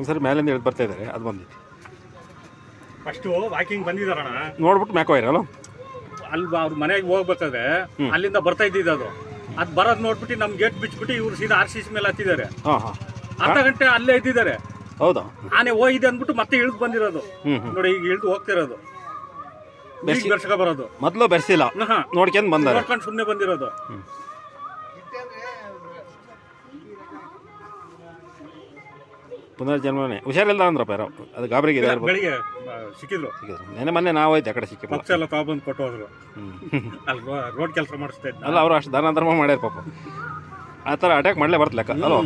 ಒಂದ್ಸರಿ ಮೇಲಿಂದ ಇಳಿದು ಬರ್ತಾ ಇದ್ದಾರೆ ಅದು ಬಂದಿತ್ತು ಫಸ್ಟು ವಾಕಿಂಗ್ ಬಂದಿದಾರಣ ನೋಡ್ಬಿಟ್ಟು ಮ್ಯಾಕೋ ಇರಲ್ಲ ಅಲ್ಲಿ ಅವ್ರ ಮನೆಗೆ ಹೋಗ್ಬೇಕಾದ್ರೆ ಅಲ್ಲಿಂದ ಬರ್ತಾ ಇದ್ದಿದ್ದು ಅದು. ಅದು ಬರೋದು ನೋಡ್ಬಿಟ್ಟು ನಮ್ ಗೇಟ್ ಬಿಚ್ಬಿಟ್ಟು ಇವ್ರು ಸೀದಾ ಆರ್ ಸಿ ಸಿ ಮೇಲೆ ಹತ್ತಿದ್ದಾರೆ. ಹಾಂ ಹಾಂ. ಅರ್ಧ ಗಂಟೆ ಅಲ್ಲೇ ಇದ್ದಿದ್ದಾರೆ. ಹೌದಾ? ಆನೆ ಹೋಗಿದೆ ಅಂದ್ಬಿಟ್ಟು ಮತ್ತೆ ಇಳಿದು ಬಂದಿರೋದು. ನೋಡಿ ಈಗ ಇಳಿದು ಹೋಗ್ತಿರೋದು. ಬೆರ್ಸ್ಕೊ ಬರೋದು. ಮೊದಲು ಬೆರೆಸಿಲ್ಲ. ನೋಡ್ಕೊಂಡು ಬಂದಾರೆ. ನೋಡ್ಕೊಂಡು ಸುಮ್ಮನೆ ಬಂದಿರೋದು. ಪುನರ್ಜನ್ಮನೆ. ಹುಷಾರಿಲ್ಲ ಅಂದ್ರಪ್ಪ ಯಾರೋ ಅದು ಗಾಬರಿಗೆ ಇದೆ ಇರ್ಬೋದು. ಬೆಳಿಗ್ಗೆ ಆ, ಸಿಕ್ಕಿದ್ರು. ನೆನೆ ಮೊನ್ನೆ ನಾವು ಹೋಯ್ತು ಆ ಕಡೆ ಸಿಕ್ಕಿಲ್ಲ ಪಕ್ಷ ಎಲ್ಲ ತಗೊಬಂದು ಕೊಟ್ಟು ಹೋದ್ರು. ಅಲ್ಲಿ ರೋಡ್ ಕೆಲಸ ಮಾಡಿಸ್ತಾ ಇದ್ದ ಅಲ್ಲ ಅವರು ಅಷ್ಟು ದಾನ ಧರ್ಮ ಮಾಡ್ಯಾರ ಪಾಪ. ಆ ಥರ ಅಟ್ಯಾಕ್ ಮಾಡಲೇ ಬರ್ತ ಲೆಕ್ಕ. ಅಲ್ವ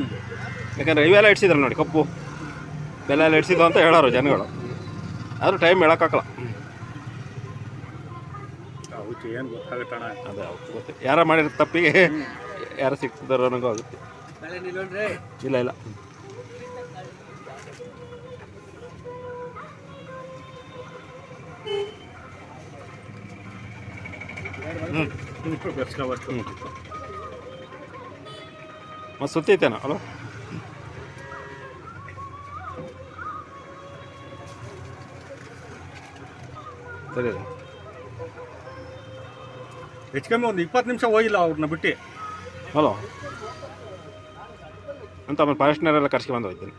ಯಾಕಂದ್ರೆ ಇವೆಲ್ಲ ಇಡ್ಸಿದ್ರು ನೋಡಿ ಕಪ್ಪು. ಬೆಲ್ಲ ಎಲ್ಲ ಇಡ್ಸಿದ್ರು ಅಂತ ಹೇಳೋರು ಜನಗಳು. ಆದರೂ ಟೈಮ್ ಹೇಳೋಕ್ಕಾಗಲ್ಲ ಅವಕ್ಕೆ ಏನು ಗೊತ್ತಾಗಟ್ಟಣ ಅದೇ ಗೊತ್ತು. ಯಾರ ಮಾಡಿರೋ ತಪ್ಪಿಗೆ ಯಾರು ಸಿಕ್ತಿದಾರೋ ಅನ್ನೋಂಗೂ ಆಗುತ್ತೆ. ಇಲ್ಲ ಇಲ್ಲ. ಹ್ಞೂ ಮತ್ತು ಸುತ್ತೈತೇನ ಅಲೋ? ಸರಿ ಹೆಚ್ಚು ಕಮ್ಮಿ ಒಂದು ಇಪ್ಪತ್ತು ನಿಮಿಷ ಹೋಗಿಲ್ಲ ಅವ್ರನ್ನ ಬಿಟ್ಟು. ಹಲೋ ಅಂತ ಆಮೇಲೆ ಫಾರೆಸ್ಟ್ನವರೆಲ್ಲ ಕರ್ಸ್ಕೊಂಡು ಹೋಗ್ತೀನಿ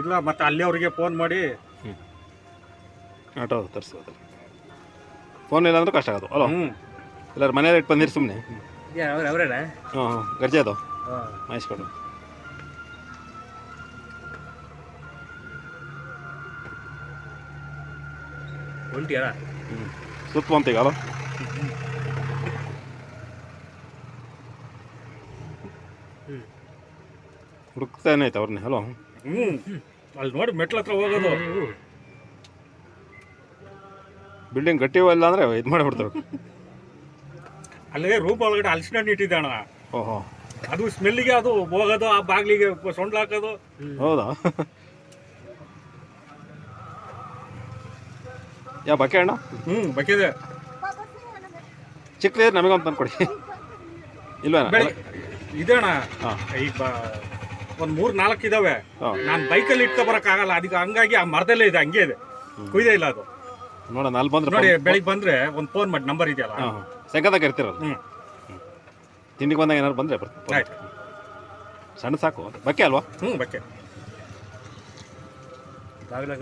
ಇಲ್ಲ ಮತ್ತೆ ಅಲ್ಲಿ ಅವರಿಗೆ ಫೋನ್ ಮಾಡಿ. ಆಟೋ ತರಿಸೋದು ಫೋನ್ ಇಲ್ಲ ಅಂದ್ರೆ ಕಷ್ಟ ಆಗೋದು ಅಲೋ? ಹ್ಞೂ ಎಲ್ಲರೂ ಮನೇಲಿ ಇಟ್ಟು ಬಂದಿರಿ ಸುಮ್ಮನೆ ಅವ್ರ ಹ್ಞೂ ಹಾಂ ಹಾಂ ಗರ್ಜೆ ಅದು. ಮಾಯಿಸ್ಕೊಡು ಹೊಂಟಿಯಾರ ಹ್ಞೂ ಸುತ್ತ ಬಂತು ಈಗ ಅಲೋ. ಹುಡುಕ್ತಾನೆ ಐತೆ ಅವ್ರನ್ನೇ ಹಲೋ ಹ್ಞೂ ಅಲ್ಲಿ ನೋಡಿ ಮೆಟ್ಲ ಹತ್ರ ಹೋಗೋದು. ಬಿಲ್ಡಿಂಗ್ ಗಟ್ಟಿ ಇಲ್ಲ ಅಂದರೆ ಇದು ಮಾಡಿಬಿಡ್ತಾರೆ. ಅಲ್ಲೇ ರೂಮ್ ಒಳಗಡೆ ಹಲಸಿನ ಹಣ್ಣು ಇಟ್ಟಿದ್ದಾಣ ಓಹೋ. ಅದು ಸ್ಮೆಲ್ಲಿಗೆ ಅದು ಹೋಗೋದು ಆ ಬಾಗ್ಲಿಗೆ ಸೊಂಡ್ಲು ಹಾಕೋದು. ಹೌದಾ? ಯಾ ಬಕೆ ಅಣ್ಣ? ಹ್ಞೂ ಬಕೆದೆ ಚಿಕ್ಕದೇ ನಮಗೊಂದು ತಂದು ಕೊಡಿ ಇಲ್ವಾ ಇದೇಣ ಇದೆ ಅಣ್ಣ. ಈಗ ಒಂದು ಮೂರು ನಾಲ್ಕು ಇದಾವೆ. ನಾನು ಬೈಕಲ್ಲಿ ಇಟ್ಕೊ ಬರೋಕ್ಕಾಗಲ್ಲ ಅದಕ್ಕೆ ಹಂಗಾಗಿ ಆ ಮರದಲ್ಲೇ ಇದೆ ಹಂಗೆ ಇದೆ. ಕುಯ್ದೇ ಇಲ್ಲ ಅದು. ನೋಡೋಣ ಅಲ್ಲಿ ಬಂದ್ರೆ ನೋಡಿ ಬೆಳಿಗ್ಗೆ ಬಂದ್ರೆ ಒಂದು ಫೋನ್ ಮಾಡಿ ನಂಬರ್ ಇದೆಯಲ್ಲ? ಸಂಕದಾಗ ಕರಿತಿರಲ್ಲ ಹ್ಞೂ ತಿಂಡಿಗೆ ಬಂದಾಗ ಏನಾದ್ರು ಬಂದರೆ ಬರ್ತೀನಿ ಆಯ್ತು. ಸಣ್ಣ ಸಾಕು ಬಕ್ಕೆ ಅಲ್ವಾ? ಹ್ಞೂ ಬಕ್ಕೆ. ಬಾಗಿಲಾಗ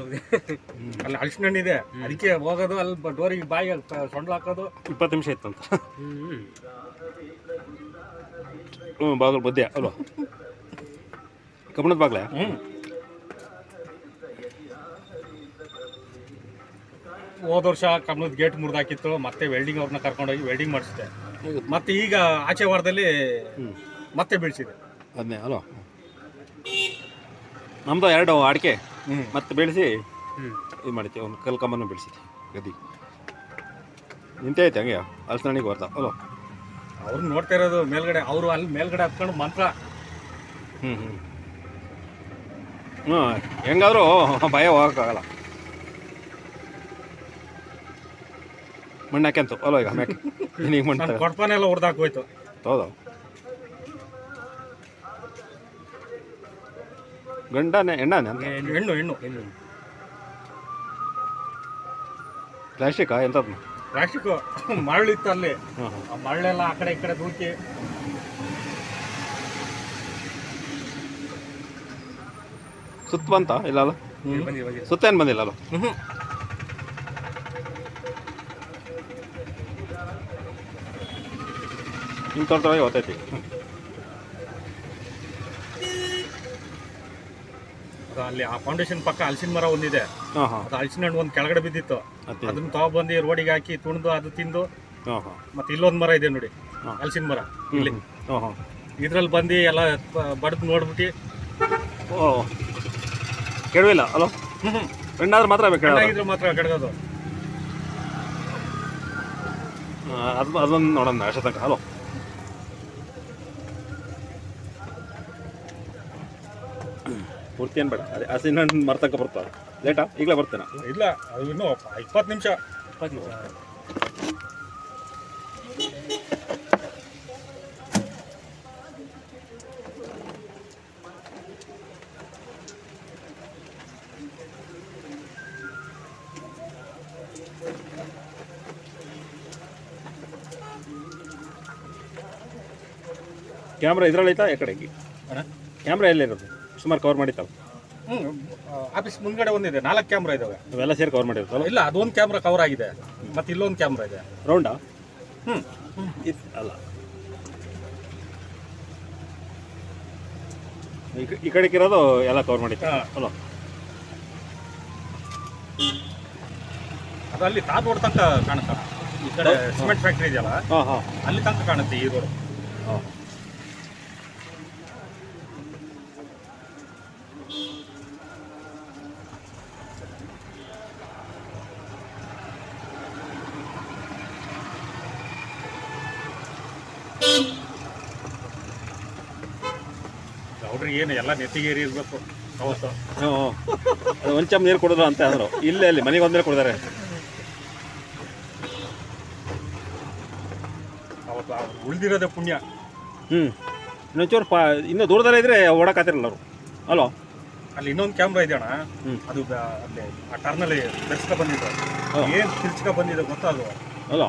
ಅಲ್ಲಿ ಅಲ್ಸಿನ ಹಣ್ಣು ಇದೆ ಅದಕ್ಕೆ ಹೋಗೋದು ಅಲ್ಲಿ ಡೋರಿಗೆ ಬಾಯಿ ಸೊಂಡ್ಲು ಹಾಕೋದು. ಇಪ್ಪತ್ತು ನಿಮಿಷ ಇತ್ತಂತ ಹ್ಮ್. ಹ್ಞೂ ಬಾಗಿಲು ಬದ್ದೆ ಅಲ್ವಾ? ಕಬ್ಬಣದ ಬಾಗ್ಲೆ? ಹ್ಞೂ ಹೋದ ವರ್ಷ ಕಮಲದ ಗೇಟ್ ಮುರಿದಾಕಿತ್ತು ಮತ್ತೆ ವೆಲ್ಡಿಂಗ್ ಅವ್ರನ್ನ ಕರ್ಕೊಂಡೋಗಿ ವೆಲ್ಡಿಂಗ್ ಮಾಡಿಸಿದೆ. ಮತ್ತೆ ಈಗ ಆಚೆ ವಾರದಲ್ಲಿ ಹ್ಞೂ ಮತ್ತೆ ಬೆಳೆಸಿದೆ. ಅದನ್ನೇ ಅಲೋ? ನಮ್ಮದು ಎರಡು ಅಡಿಕೆ ಹ್ಞೂ ಮತ್ತೆ ಬೆಳೆಸಿ ಇದು ಮಾಡಿದ್ದೆ ಒಂದು ಕಲ್ ಕಮ್ಮನ್ನು ಬೆಳೆಸಿದ್ದೆ ಗದ್ದಿ. ನಿಂತೇ ಐತೆ ಹಂಗೆ? ಅಲ್ಸಣಿಗೆ ಬರ್ತಾ ಅಲೋ? ಅವ್ರು ನೋಡ್ತಾ ಇರೋದು ಮೇಲ್ಗಡೆ ಅವರು ಅಲ್ಲಿ ಮೇಲ್ಗಡೆ ಹತ್ಕೊಂಡು ಮಂತ್ರ. ಹ್ಞೂ ಹ್ಞೂ ಹ್ಞೂ ಹೆಂಗಾದರೂ ಭಯ ಹೋಗೋಕ್ಕಾಗಲ್ಲ. ಮಣ್ಣು ಹಾಕ್ಯಂತು ಅಲ್ವ ಈಗ ಈಗ ಮಣ್ಣು. ಕೊಡ್ಪಾನೆಲ್ಲ ಹೊಡೆದಾಕ್ ಹೋಯ್ತು. ಹೌದು. ಗಂಡಾನೆ ಹೆಣ್ಣಾನೆ ಅಂತ? ಹೆಣ್ಣು ಹೆಣ್ಣು ಪ್ಲಾಸ್ಟಿಕ್ ಪ್ಲಾಸ್ಟಿಕಾ ಎಂಥದ್ದು ಪ್ಲಾಸ್ಟಿಕ್. ಮರಳಿತ್ತು ಅಲ್ಲಿ. ಮರಳೆಲ್ಲ ಆ ಕಡೆ ಈ ಕಡೆ ದೂಕಿ. ಸುತ್ತ ಬಂತ ಇಲ್ಲ ಅಲ್ಲ ಬಂದಿ ಬಂದಿ ಸುತ್ತ ಏನು ಬಂದಿಲ್ಲ ಅಲ್ಲ ನಿಮ್ಮ ತೋಟದೊಳಗೆ ಗೊತ್ತೈತಿ ಅಲ್ಲಿ ಆ ಫೌಂಡೇಶನ್ ಪಕ್ಕ ಹಲಸಿನ ಮರ ಒಂದಿದೆ. ಹಾಂ ಹಾಂ. ಅದು ಹಲಸಿನ ಹಣ್ಣು ಒಂದು ಕೆಳಗಡೆ ಬಿದ್ದಿತ್ತು. ಅದನ್ನ ತಗೊಬಂದು ರೋಡಿಗೆ ಹಾಕಿ ತುಣಿದು ಅದು ತಿಂದು ಹಾಂ ಹಾಂ. ಮತ್ತೆ ಇಲ್ಲೊಂದು ಮರ ಇದೆ ನೋಡಿ. ಹಲಸಿನ ಮರ ಇಲ್ಲಿ. ಹಾಂ ಹಾಂ. ಇದ್ರಲ್ಲಿ ಬಂದು ಎಲ್ಲ ಬಡ್ದು ನೋಡ್ಬಿಟ್ಟು ಓ. ಕೆಡವಿಲ್ಲ ಅಲೋ? ಹ್ಞೂ ಹೆಣ್ಣಾದ್ರೆ ಮಾತ್ರ ಚೆನ್ನಾಗಿದ್ರೆ ಮಾತ್ರ ಕೆಡಗೋದು. ಅದು ಅದೊಂದು ನೋಡೋಣ ಅಷ್ಟೇ ತನಕ ಹಲೋ ಏನು ಬೇಡ. ಅದೇ ಹಸಿನ ಮರ್ತಕ್ಕೆ ಬರ್ತಾರೆ ಲೇಟಾ ಈಗಲೇ ಬರ್ತೇನೆ? ಇಲ್ಲ ಅದು ಇನ್ನೂ ಇಪ್ಪತ್ತು ನಿಮಿಷ. ಇಪ್ಪತ್ತು ನಿಮಿಷ. ಕ್ಯಾಮ್ರಾ ಇದ್ರಲ್ಲಿ ಆಯ್ತಾ? ಎಕಡೆಗೆ ಕ್ಯಾಮ್ರಾ ಎಲ್ಲಿರೋದು? ಸುಮಾರು ಕವರ್ ಮಾಡಿತ್ತಲ್ಲ? ಹ್ಮ್ ಆಫೀಸ್ ಮುಂದ್ಗಡೆ ಒಂದಿದೆ ನಾಲ್ಕು ಕ್ಯಾಮ್ರಾ ಇದಾವೆ. ಅವೆಲ್ಲ ಸೇರಿ ಕವರ್ ಮಾಡಿರ್ತಲ್ಲ ಇಲ್ಲ ಅದೊಂದು ಕ್ಯಾಮ್ರಾ ಕವರ್ ಆಗಿದೆ ಮತ್ತೆ ಇಲ್ಲೊಂದು ಕ್ಯಾಮ್ರಾ ಇದೆ. ರೌಂಡಾ ಇದ್ ಅಲ್ಲ. ಈ ಕ- ಈ ಕಡೆಗೆ ಇರೋದು ಎಲ್ಲ ಕವರ್ ಮಾಡಿತ್ತು. ಹಲೋ ಅಲ್ಲ ಅದು ಅಲ್ಲಿ ತಾರ್ ರೋಡ್ ತನಕ ಕಾಣುತ್ತ. ಈ ಕಡೆ ಸಿಮೆಂಟ್ ಫ್ಯಾಕ್ಟ್ರಿ ಇದೆಯಲ್ಲ ಹಾಂ ಹಾಂ. ಅಲ್ಲಿ ತನಕ ಕಾಣುತ್ತೆ ಈ ರೋಡ್ ಹಾಂ. ಅವ್ರಿಗೆ ಏನು ಎಲ್ಲ ನೆತ್ತಿಗೇರಿ ಇರಬೇಕು. ಅವತ್ತು. ಹ್ಞೂ ಅದು ಒಂದು ಚಮ್ ನೀರು ಕೊಡೋದು ಅಂತ ಅಂದರು. ಇಲ್ಲೇ ಅಲ್ಲಿ ಮನೆಗೆ ಒಂದೇ ಕೊಡ್ತಾರೆ ಅವತ್ತು ಉಳಿದಿರೋದೆ ಪುಣ್ಯ. ಹ್ಞೂ ಇನ್ನೊಂಚೂರು ಪಾ ಇನ್ನೂ ದೂರದಲ್ಲೇ ಇದ್ದರೆ ಓಡಕ್ಕಾತಿರಲ್ಲ ಅವರು. ಹಲೋ ಅಲ್ಲಿ ಇನ್ನೊಂದು ಕ್ಯಾಮ್ರಾ ಇದೆ ಅಣ್ಣ. ಅದು ಅಲ್ಲಿ ಆ ಟರ್ನಲ್ಲಿ ಬೆರ್ಸ್ಕ ಬಂದಿದ್ದು ಏನು ತಿರ್ಚ್ಕೊ ಬಂದಿದೆ ಗೊತ್ತಾ ಅದು ಅಲ್ವಾ